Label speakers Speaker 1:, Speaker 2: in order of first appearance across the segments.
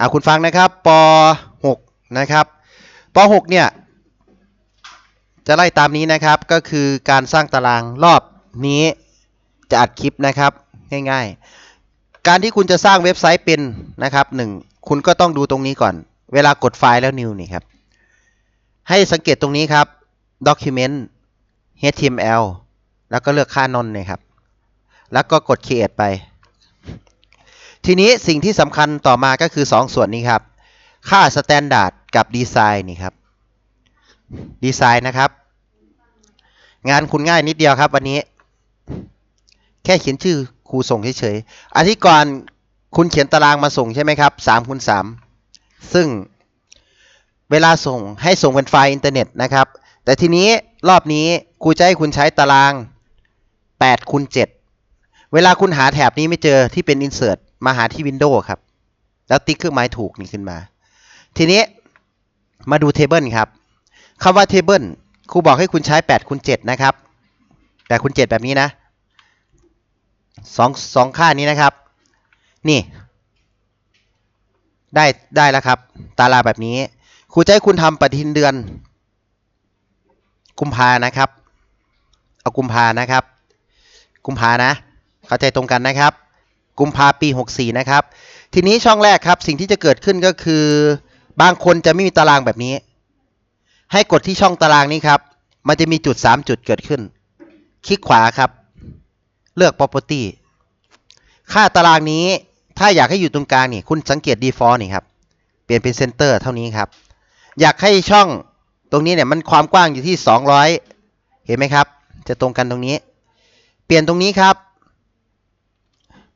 Speaker 1: อ่าคุณฟังนะครับป .6 นะครับป .6 เนี่ยจะไล่ตามนี้นะครับก็คือการสร้างตารางรอบนี้จะอัดคลิปนะครับง่ายๆ การที่คุณจะสร้างเว็บไซต์เป็นนะครับหนึ่งคุณก็ต้องดูตรงนี้ก่อน เวลากดไฟล์แล้ว new นี่ครับ ให้สังเกตตรงนี้ครับ document html แล้วก็เลือกค่านนเนี่ยครับ แล้วก็กด create ไป ทีนี้สิ่งที่สำคัญต่อมาก็คือ 2 ส่วนนี้ครับ ค่า standard กับ design นี่ครับ design นะครับ งานคุณง่ายนิดเดียวครับวันนี้ แค่เขียนชื่อครูส่งเฉยๆอาทิตย์ก่อนคุณเขียนตารางมาส่งใช่ไหมครับ3คูณ3ซึ่งเวลาส่งให้ส่งเป็นไฟล์อินเทอร์เน็ตนะครับ แต่ทีนี้รอบนี้ครูจะให้คุณใช้ตาราง8คูณ7เวลาคุณหาแถบนี้ไม่เจอที่เป็น insert มาหาที่ Windows ครับ แล้วติ๊กเครื่องหมายถูกนี่ขึ้นมา ทีนี้มาดู Table ครับคำว่า Table ครูบอกให้คุณใช้8คูณ7นะครับ8คูณ7แบบนี้นะสองสองค่านี้นะครับ นี่ ได้ได้แล้วครับ ตารางแบบนี้ครูจะให้คุณทำปฏิทินเดือน กุมภานะครับ เอากุมภานะครับ กุมภานะ เข้าใจตรงกันนะครับ กุมภาปี 64 นะครับ ทีนี้ช่องแรกครับ สิ่งที่จะเกิดขึ้นก็คือ บางคนจะไม่มีตารางแบบนี้ ให้กดที่ช่องตารางนี้ครับ มันจะมีจุด 3 จุดเกิดขึ้น คลิกขวาครับ เลือก property ค่าตารางนี้ถ้าอยากให้อยู่ตรงกลางนี่ คุณสังเกต default นี่ครับ เปลี่ยนเป็น center เท่านี้ครับ อยากให้ช่องตรงนี้เนี่ยมันความกว้างอยู่ที่ 200 เห็นไหมครับ จะตรงกันตรงนี้ เปลี่ยนตรงนี้ครับ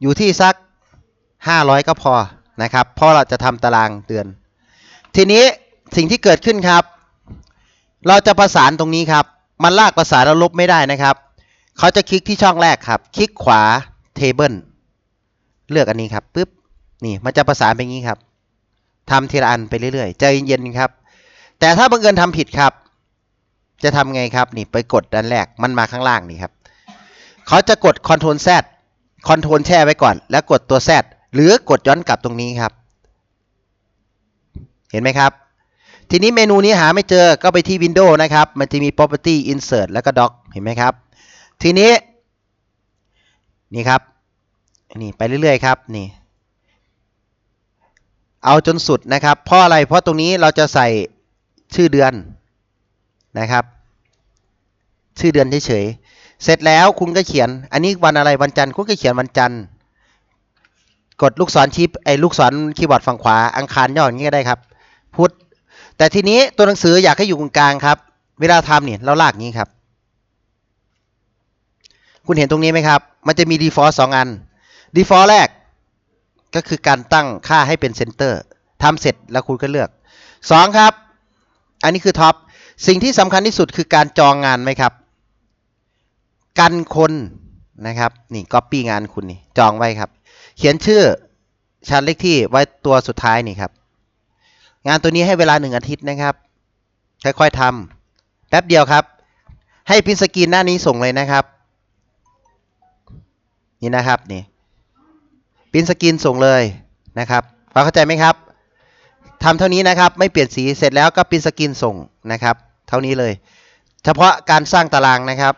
Speaker 1: อยู่ที่สัก 500 ก็พอนะครับ เพราะเราจะทำตารางเดือน ทีนี้สิ่งที่เกิดขึ้นครับ เราจะประสานตรงนี้ครับ มันลากประสานแล้วลบไม่ได้นะครับ เขาจะคลิกที่ช่องแรกครับ คลิกขวา table เลือกอันนี้ครับปึ๊บนี่มันจะประสานไปงี้ครับทำทีละอันไปเรื่อยๆใจเย็นๆครับ แต่ถ้าบังเอิญทำผิดครับ จะทำไงครับ นี่ไปกดด้านแรกมันมาข้างล่างนี่ครับ เขาจะกด Ctrl Z Ctrl แช่ไว้ก่อน แล้วกดตัว Z หรือกดย้อนกลับตรงนี้ครับ เห็นไหมครับ ทีนี้เมนูนี้หาไม่เจอก็ไปที่ Windows นะครับ มันจะมี Property Insert แล้วก็ Doc เห็นไหมครับ ทีนี้ นี่ครับ นี่ไปเรื่อยๆครับนี่ เอาจนสุดนะครับ เพราะอะไรเพราะตรงนี้เราจะใส่ชื่อเดือนนะครับ ชื่อเดือนเฉยๆ เสร็จแล้วคุณก็เขียน อันนี้วันอะไรวันจันทร์คุณก็เขียนวันจันทร์ กดลูกศรชี้ไอ้ลูกศรคีย์บอร์ดฝั่งขวาอังคารย่ออย่างนี้ก็ได้ครับ พุธแต่ทีนี้ตัวหนังสืออยากให้อยู่ตรงกลางครับ เวลาทำเนี่ยเราลากงนี้ครับ คุณเห็นตรงนี้ไหมครับ มันจะมี default สองอัน default แรกก็คือการตั้งค่าให้เป็น center ทำเสร็จแล้วคุณก็เลือก 2 ครับ อันนี้คือท็อปสิ่งที่สำคัญที่สุดคือการจองงานไหมครับ กันคนนะครับ นี่ copy งานคุณนี่จองไว้ครับ เขียนชื่อชั้นเลขที่ไว้ตัวสุดท้ายนี่ครับ งานตัวนี้ให้เวลาหนึ่งอาทิตย์นะครับ ค่อยๆทำแป๊บเดียวครับ ให้พิมพ์สกรีนหน้านี้ส่งเลยนะครับ นี่นะครับนี่พิมพ์สกรีนส่งเลยนะครับพอเข้าใจไหมครับทำเท่านี้นะครับ ไม่เปลี่ยนสีเสร็จแล้วก็พิมพ์สกรีนส่งนะครับ เท่านี้เลย เฉพาะการสร้างตารางนะครับ